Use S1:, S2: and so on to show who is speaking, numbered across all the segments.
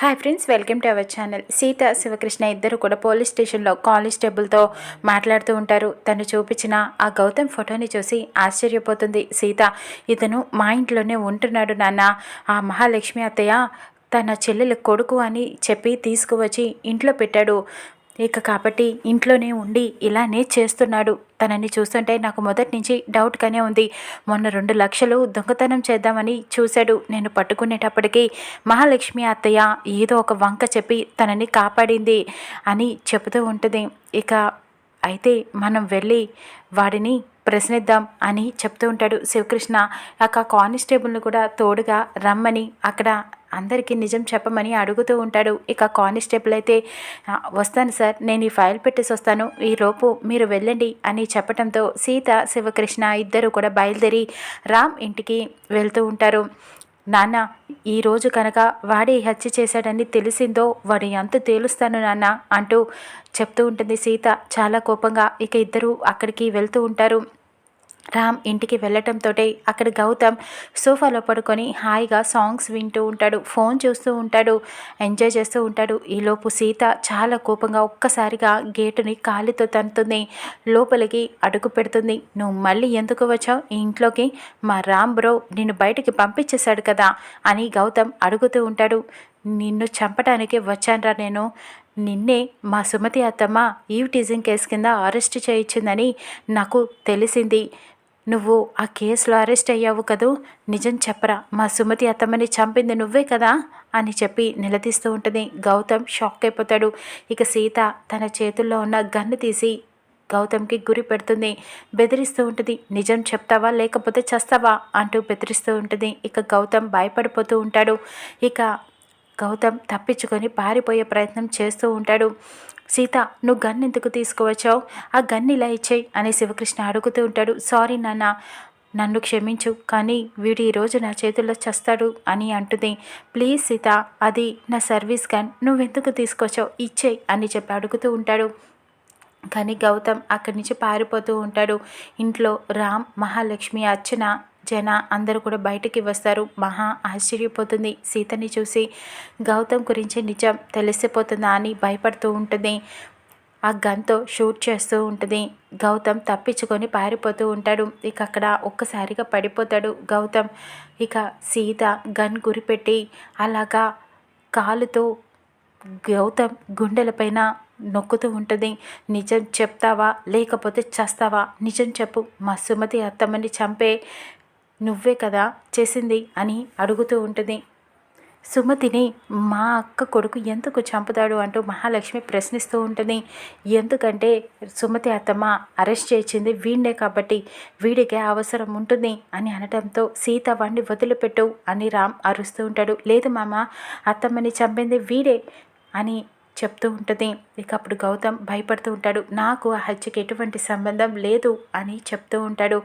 S1: Hi friends welcome to our channel Sita Sivakrishna ఇద్దరు కూడా police స్టేషన్లో కానిస్టేబుల్తో మాట్లాడుతూ ఉంటారు. తను చూపించిన ఆ గౌతమ్ ఫోటోని చూసి ఆశ్చర్యపోతుంది. సీత ఇతను మా ఇంట్లోనే ఉంటున్నాడు నాన్న. ఆ మహాలక్ష్మి అత్తయ్య తన చెల్లెల కొడుకు అని చెప్పి తీసుకువచ్చి ఇంట్లో పెట్టాడు. ఇక కాబట్టి ఇంట్లోనే ఉండి ఇలానే చేస్తున్నాడు. తనని చూస్తుంటే నాకు మొదటి నుంచి డౌట్గానే ఉంది. మొన్న రెండు లక్షలు దొంగతనం చేద్దామని చూశాడు. నేను పట్టుకునేటప్పటికీ మహాలక్ష్మి అత్తయ్య ఏదో ఒక వంక చెప్పి తనని కాపాడింది అని చెబుతూ ఉంటుంది. ఇక అయితే మనం వెళ్ళి వాడిని ప్రశ్నిద్దాం అని చెప్తూ ఉంటాడు శివకృష్ణ. ఆ కానిస్టేబుల్ని కూడా తోడుగా రమ్మని అక్కడ అందరికీ నిజం చెప్పమని అడుగుతూ ఉంటాడు. ఇక కానిస్టేబుల్ అయితే వస్తాను సార్ నేను ఈ ఫైల్ పెట్టేసి వస్తాను. ఈ మీరు వెళ్ళండి అని చెప్పడంతో సీత శివకృష్ణ ఇద్దరు కూడా బయలుదేరి రామ్ ఇంటికి వెళ్తూ ఉంటారు. నాన్న ఈరోజు కనుక వాడి హత్య చేశాడని తెలిసిందో వాడు ఎంత తేలుస్తాను నాన్న అంటూ చెప్తూ ఉంటుంది సీత. చాలా కోపంగా ఇక ఇద్దరు అక్కడికి వెళ్తూ ఉంటారు. రామ్ ఇంటికి వెళ్ళటంతో అక్కడ గౌతమ్ సోఫాలో పడుకొని హాయిగా సాంగ్స్ వింటూ ఉంటాడు ఫోన్ చూస్తూ ఉంటాడు ఎంజాయ్ చేస్తూ ఉంటాడు. ఈలోపు సీత చాలా కోపంగా ఒక్కసారిగా గేటుని కాలితో తంతుంది లోపలికి అడుగు పెడుతుంది. నువ్వు మళ్ళీ ఎందుకు వచ్చావు? ఈ ఇంట్లోకి మా రామ్ బ్రో నిన్ను బయటికి పంపించేశాడు కదా అని గౌతమ్ అడుగుతూ ఉంటాడు. నిన్ను చంపడానికి వచ్చానరా నేను. నిన్నే మా సుమతి అత్తమ్మ ఈవ్ టీజింగ్ కేసు కింద అరెస్ట్ చేయించిందని నాకు తెలిసింది. నువ్వు ఆ కేసులో అరెస్ట్ అయ్యావు కదూ? నిజం చెప్పరా. మా సుమతి అత్తమ్మని చంపింది నువ్వే కదా? అని చెప్పి నిలదీస్తూ ఉంటుంది. గౌతమ్ షాక్ అయిపోతాడు. ఇక సీత తన చేతుల్లో ఉన్న గన్ను తీసి గౌతమ్కి గురి పెడుతుంది. బెదిరిస్తూ ఉంటుంది. నిజం చెప్తావా? లేకపోతే చస్తావా? అంటూ బెదిరిస్తూ ఉంటుంది. ఇక గౌతమ్ భయపడిపోతూ ఉంటాడు. ఇక గౌతమ్ తప్పించుకొని పారిపోయే ప్రయత్నం చేస్తూ ఉంటాడు. సీత నువ్వు గన్ ఎందుకు తీసుకువచ్చావు? ఆ గన్ ఇలా ఇచ్చేయి అని శివకృష్ణ అడుగుతూ ఉంటాడు. సారీ నాన్న నన్ను క్షమించు కానీ వీడు ఈరోజు నా చేతుల్లో చస్తాడు అని అంటుంది. ప్లీజ్ సీత అది నా సర్వీస్ గన్ నువ్వెందుకు తీసుకొచ్చావు? ఇచ్చేయి అని చెప్పి అడుగుతూ ఉంటాడు. కానీ గౌతమ్ అక్కడి నుంచి పారిపోతూ ఉంటాడు. ఇంట్లో రామ్ మహాలక్ష్మి అర్చన జన అందరూ కూడా బయటికి వస్తారు. మహా ఆశ్చర్యపోతుంది. సీతని చూసి గౌతమ్ గురించి నిజం తెలిసిపోతుందా అని భయపడుతూ ఉంటుంది. ఆ గన్తో షూట్ చేస్తూ ఉంటుంది. గౌతమ్ తప్పించుకొని పారిపోతూ ఉంటాడు. ఇక అక్కడ ఒక్కసారిగా పడిపోతాడు గౌతమ్. ఇక సీత గన్ గురిపెట్టి అలాగా కాలుతో గౌతమ్ గుండెలపైన నొక్కుతూ ఉంటుంది. నిజం చెప్తావా? లేకపోతే చస్తావా? నిజం చెప్పు. మా సుమతి అత్తమ్మని చంపే నువ్వే కదా చేసింది అని అడుగుతూ ఉంటుంది. సుమతిని మా అక్క కొడుకు ఎందుకు చంపుతాడు అంటూ మహాలక్ష్మి ప్రశ్నిస్తూ ఉంటుంది. ఎందుకంటే సుమతి అత్తమ్మ అరెస్ట్ చేసింది వీడే కాబట్టి వీడికే అవసరం ఉంటుంది అని అనడంతో సీత వాణ్ణి వదిలిపెట్టు అని రామ్ అరుస్తూ ఉంటాడు. లేదు మామ అత్తమ్మని చంపింది వీడే అని చెప్తూ ఉంటుంది. ఇక అప్పుడు గౌతమ్ భయపడుతూ ఉంటాడు. నాకు ఆ హత్యకి ఎటువంటి సంబంధం లేదు అని చెప్తూ ఉంటాడు.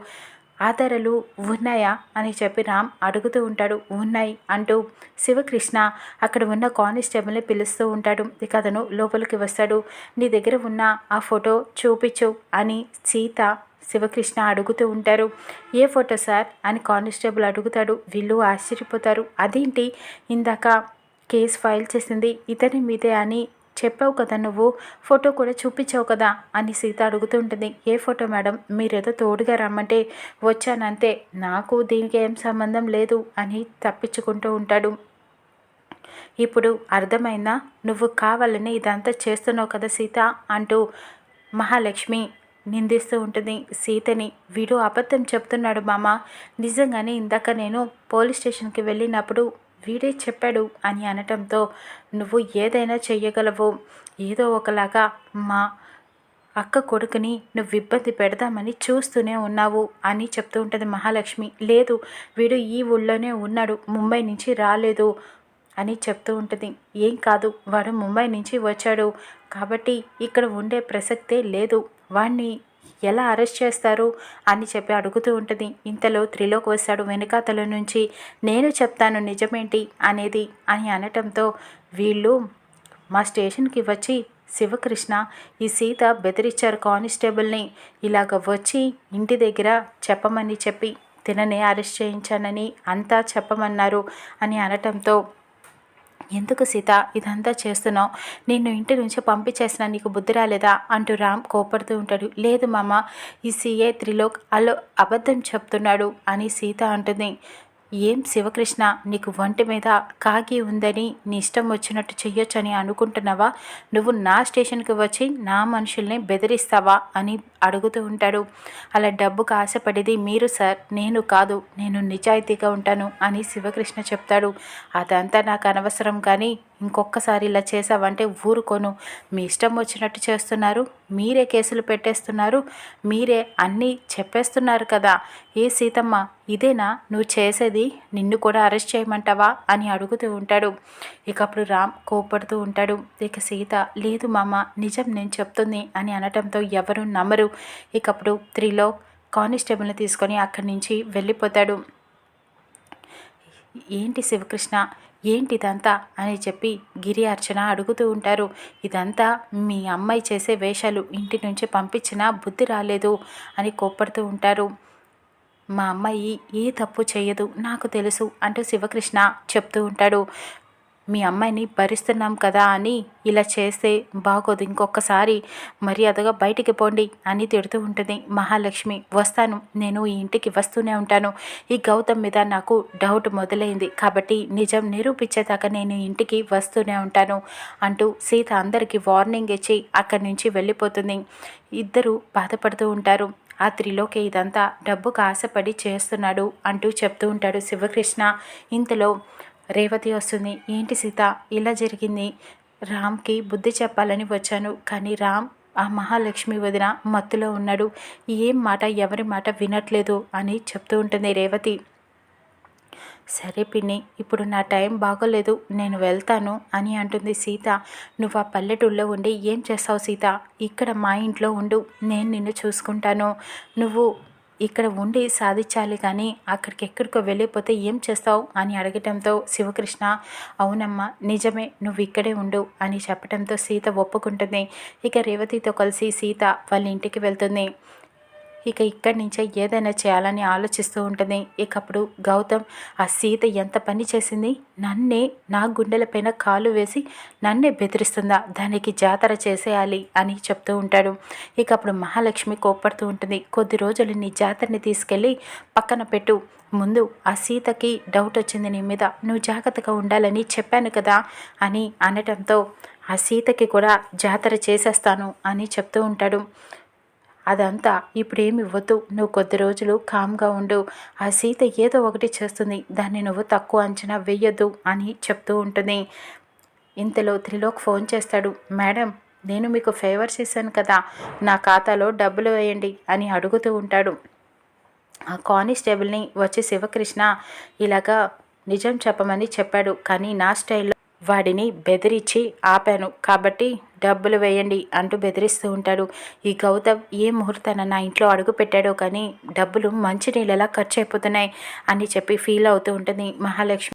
S1: ఆధారాలు ఉన్నాయా అని చెప్పి రామ్ అడుగుతూ ఉంటాడు. ఉన్నాయి అంటూ శివకృష్ణ అక్కడ ఉన్న కానిస్టేబుల్ని పిలుస్తూ ఉంటాడు. ఇక అతను లోపలికి వస్తాడు. నీ దగ్గర ఉన్న ఆ ఫోటో చూపించు అని సీత శివకృష్ణ అడుగుతూ ఉంటారు. ఏ ఫోటో సార్? అని కానిస్టేబుల్ అడుగుతాడు. వీళ్ళు ఆశ్చర్యపోతారు. అదేంటి? ఇందాక కేసు ఫైల్ చేసింది ఇతని మీదే అని చెప్పావు కదా నువ్వు ఫోటో కూడా చూపించావు కదా అని సీత అడుగుతుంటుంది. ఏ ఫోటో మేడం? మీరేదో తోడుగా రమ్మంటే వచ్చానంతే. నాకు దీనికి ఏం సంబంధం లేదు అని తప్పించుకుంటూ ఉంటాడు. ఇప్పుడు అర్థమైందా? నువ్వు కావాలని ఇదంతా చేస్తున్నావు కదా సీత అంటూ మహాలక్ష్మి నిందిస్తూ ఉంటుంది. సీతని వీడు అబద్ధం చెప్తున్నాడు మామ. నిజంగానే ఇందాక నేను పోలీస్ స్టేషన్కి వెళ్ళినప్పుడు వీడే చెప్పాడు అని అనటంతో నువ్వు ఏదైనా చెయ్యగలవు. ఏదో ఒకలాగా మా అక్క కొడుకుని నువ్వు ఇబ్బంది పెడదామని చూస్తూనే ఉన్నావు అని చెప్తూ ఉంటుంది మహాలక్ష్మి. లేదు వీడు ఈ ఊళ్ళోనే ఉన్నాడు ముంబై నుంచి రాలేదు అని చెప్తూ ఉంటుంది. ఏం కాదు వాడు ముంబై నుంచి వచ్చాడు కాబట్టి ఇక్కడ ఉండే ప్రసక్తే లేదు. వాడిని ఎలా అరెస్ట్ చేస్తారు? అని చెప్పి అడుగుతూ ఉంటుంది. ఇంతలో త్రిలోక్ వస్తాడు. వెనుకాతల నుంచి నేను చెప్తాను నిజమేంటి అనేది అని అనటంతో వీళ్ళు మా స్టేషన్కి వచ్చి శివకృష్ణ ఈ సీత బెదిరించారు కానిస్టేబుల్ని. ఇలాగ వచ్చి ఇంటి దగ్గర చెప్పమని చెప్పి తిననే అరెస్ట్ చేయించానని అంతా చెప్పమన్నారు అని అనటంతో ఎందుకు సీత? ఇదంతా చేస్తున్నావు? నిన్ను ఇంటి నుంచి పంపించేసిన నీకు బుద్ధి రాలేదా? అంటూ రామ్ కోపడుతూ ఉంటాడు. లేదు మామ ఈ సీఏ త్రిలోక్ అలో అబద్ధం చెప్తున్నాడు అని సీత అంటుంది. ఏం శివకృష్ణ నీకు ఒంటి మీద కాకి ఉందని నీ ఇష్టం వచ్చినట్టు చెయ్యొచ్చని అనుకుంటున్నావా? నువ్వు నా స్టేషన్కి వచ్చి నా మనుషుల్ని బెదిరిస్తావా? అని అడుగుతూ ఉంటాడు. అలా డబ్బుకు ఆశపడేది మీరు సార్. నేను కాదు. నేను నిజాయితీగా ఉంటాను అని శివకృష్ణ చెప్తాడు. అదంతా నాకు అనవసరం కానీ ఇంకొకసారి ఇలా చేసావంటే ఊరుకోను. మీ ఇష్టం వచ్చినట్టు చేస్తున్నారు. మీరే కేసులు పెట్టేస్తున్నారు. మీరే అన్నీ చెప్పేస్తున్నారు కదా. ఏ సీతమ్మ ఇదేనా? నువ్వు చేసేది నిన్ను కూడా అరెస్ట్ చేయమంటావా? అని అడుగుతూ ఉంటాడు. ఇక అప్పుడు రామ్ కోపడుతూ ఉంటాడు. ఇక సీత లేదు మామ నిజం నేను చెప్తుంది అని అనటంతో ఎవరు నమ్మరు. ఇక అప్పుడు త్రీలో కానిస్టేబుల్ని తీసుకొని అక్కడి నుంచి వెళ్ళిపోతాడు. ఏంటి శివకృష్ణ? ఏంటి ఇదంతా అని చెప్పి గిరి అర్చన అడుగుతూ ఉంటారు. ఇదంతా మీ అమ్మాయి చేసే వేషాలు. ఇంటి నుంచి పంపించినా బుద్ధి రాలేదు అని కోప్పడుతూ ఉంటారు. మా అమ్మాయి ఏ తప్పు చేయదు నాకు తెలుసు అంటూ శివకృష్ణ చెప్తూ ఉంటాడు. మీ అమ్మాయిని భరిస్తున్నాం కదా అని ఇలా చేస్తే బాగోదు. ఇంకొకసారి మర్యాదగా బయటికి పోండి అని తిడుతూ ఉంటుంది మహాలక్ష్మి. వస్తాను. నేను ఈ ఇంటికి వస్తూనే ఉంటాను. ఈ గౌతమ్ మీద నాకు డౌట్ మొదలైంది. కాబట్టి నిజం నిరూపించేదాకా నేను ఇంటికి వస్తూనే ఉంటాను అంటూ సీత అందరికీ వార్నింగ్ ఇచ్చి అక్కడి నుంచి వెళ్ళిపోతుంది. ఇద్దరు బాధపడుతూ ఉంటారు. ఆ త్రిలోకి ఇదంతా డబ్బుకు ఆశపడి చేస్తున్నాడు అంటూ చెప్తూ ఉంటాడు శివకృష్ణ. ఇంతలో రేవతి వస్తుంది. ఏంటి సీత? ఇలా జరిగింది. రామ్కి బుద్ధి చెప్పాలని వచ్చాను. కానీ రామ్ ఆ మహాలక్ష్మి వదిన మత్తులో ఉన్నాడు. ఏం మాట ఎవరి మాట వినట్లేదు అని చెప్తూ ఉంటుంది రేవతి. సరే పిన్ని ఇప్పుడు నా టైం బాగోలేదు నేను వెళ్తాను అని అంటుంది సీత. నువ్వు ఆ పల్లెటూళ్ళలో ఉండి ఏం చేస్తావు సీత? ఇక్కడ మా ఇంట్లో ఉండు నేను నిన్ను చూసుకుంటాను. నువ్వు ఇక్కడ ఉండి సాధించాలి కానీ అక్కడికి ఎక్కడికో వెళ్ళిపోతే ఏం చేస్తావు అని అడగటంతో శివకృష్ణ అవునమ్మా నిజమే నువ్వు ఇక్కడే ఉండు అని చెప్పడంతో సీత ఒప్పుకుంటుంది. ఇక రేవతితో కలిసి సీత వాళ్ళ ఇంటికి వెళ్తుంది. ఇక ఇక్కడి నుంచే ఏదైనా చేయాలని ఆలోచిస్తూ ఉంటుంది. ఇకప్పుడు గౌతమ్ ఆ సీత ఎంత పని చేసింది? నన్నే నా గుండెలపైన కాలు వేసి నన్నే బెదిరిస్తుందా? దానికి జాతర చేసేయాలి అని చెప్తూ ఉంటాడు. ఇక అప్పుడు మహాలక్ష్మి కోప్పడుతూ ఉంటుంది. కొద్ది రోజులు నీ జాతరని తీసుకెళ్ళి పక్కన పెట్టు. ముందు ఆ సీతకి డౌట్ వచ్చింది నీ మీద. నువ్వు జాగ్రత్తగా ఉండాలని చెప్పాను కదా అని అనటంతో ఆ సీతకి కూడా జాతర చేసేస్తాను అని చెప్తూ ఉంటాడు. అదంతా ఇప్పుడేమి ఇవ్వద్దు. నువ్వు కొద్ది రోజులు కామ్గా ఉండు. ఆ సీత ఏదో ఒకటి చేస్తుంది. దాన్ని నువ్వు తక్కువ అంచనా వెయ్యొద్దు అని చెప్తూ ఉంటుంది. ఇంతలో త్రిలోక్ ఫోన్ చేస్తాడు. మేడం నేను మీకు ఫేవర్ చేశాను కదా. నా ఖాతాలో డబ్బులు వేయండి అని అడుగుతూ ఉంటాడు. ఆ కానిస్టేబుల్ని వచ్చి శివకృష్ణ ఇలాగా నిజం చెప్పమని చెప్పాడు. కానీ నా స్టైల్లో వాడిని బెదిరించి ఆపాను. కాబట్టి డబ్బులు వేయండి అంటూ బెదిరిస్తూ ఉంటాడు. ఈ గౌతమ్ ఏ ముహూర్తాన నా ఇంట్లో అడుగు పెట్టాడో కానీ డబ్బులు మంచి నీళ్ళలా ఖర్చు అయిపోతున్నాయి అని చెప్పి ఫీల్ అవుతూ ఉంటుంది మహాలక్ష్మి.